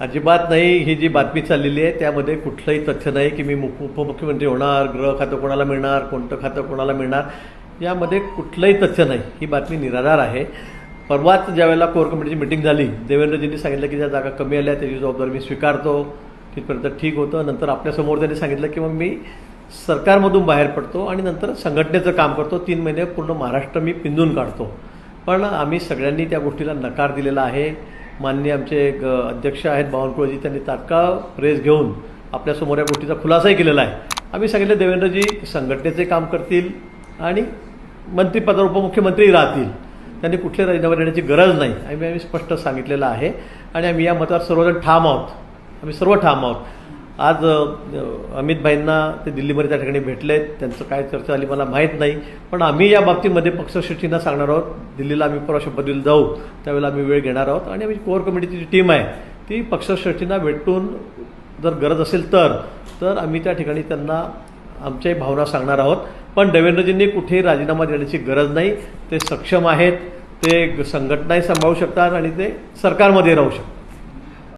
अजिबात नाही ही जी बातमी चाललेली आहे त्यामध्ये कुठलंही तथ्य नाही की मी मुख उपमुख्यमंत्री होणार गृह खातं कोणाला मिळणार कोणतं खातं कोणाला मिळणार यामध्ये कुठलंही तथ्य नाही. ही बातमी निराधार आहे. परवाच ज्यावेळेला कोर कमिटीची मिटिंग झाली देवेंद्रजींनी सांगितलं की ज्या जागा कमी आल्या त्याची जबाबदारी मी स्वीकारतो तिथपर्यंत ठीक होतं. नंतर आपल्यासमोर त्यांनी सांगितलं की मग मी सरकारमधून बाहेर पडतो आणि नंतर संघटनेचं काम करतो. तीन महिने पूर्ण महाराष्ट्र मी पिंजून काढतो. पण आम्ही सगळ्यांनी त्या गोष्टीला नकार दिलेला आहे. माननीय आमचे एक अध्यक्ष आहेत बावनकुळेजी त्यांनी तात्काळ प्रेस घेऊन आपल्यासमोर या गोष्टीचा खुलासाही केलेला आहे. आम्ही सांगितलं देवेंद्रजी संघटनेचे काम करतील आणि मंत्रिपदावर उपमुख्यमंत्री राहतील. त्यांनी कुठले राजीनामा देण्याची गरज नाही. आम्ही आम्ही स्पष्ट सांगितलेलं आहे. आणि आम्ही या मतावर सर्वजण ठाम आहोत. आम्ही सर्व ठाम आहोत. आज अमितभाईंना अमित भाईंना ते दिल्लीमध्ये त्या ठिकाणी भेटलेत त्यांचं काय चर्चा झाली मला माहीत नाही. पण आम्ही या बाबतीमध्ये पक्षश्रेष्ठींना सांगणार आहोत. दिल्लीला आम्ही परवा शपथविधीला जाऊ. त्यावेळेला आम्ही वेळ घेणार आहोत. आणि आम्ही कोअर कमिटीची जी टीम आहे ती पक्षश्रेष्ठींना भेटून जर गरज असेल तर तर आम्ही त्या ठिकाणी त्यांना आमच्याही भावना सांगणार आहोत. पण देवेंद्रजींनी कुठेही राजीनामा देण्याची गरज नाही. ते सक्षम आहेत. ते संघटनाही सांभाळू शकतात आणि ते सरकारमध्ये राहू शकतात.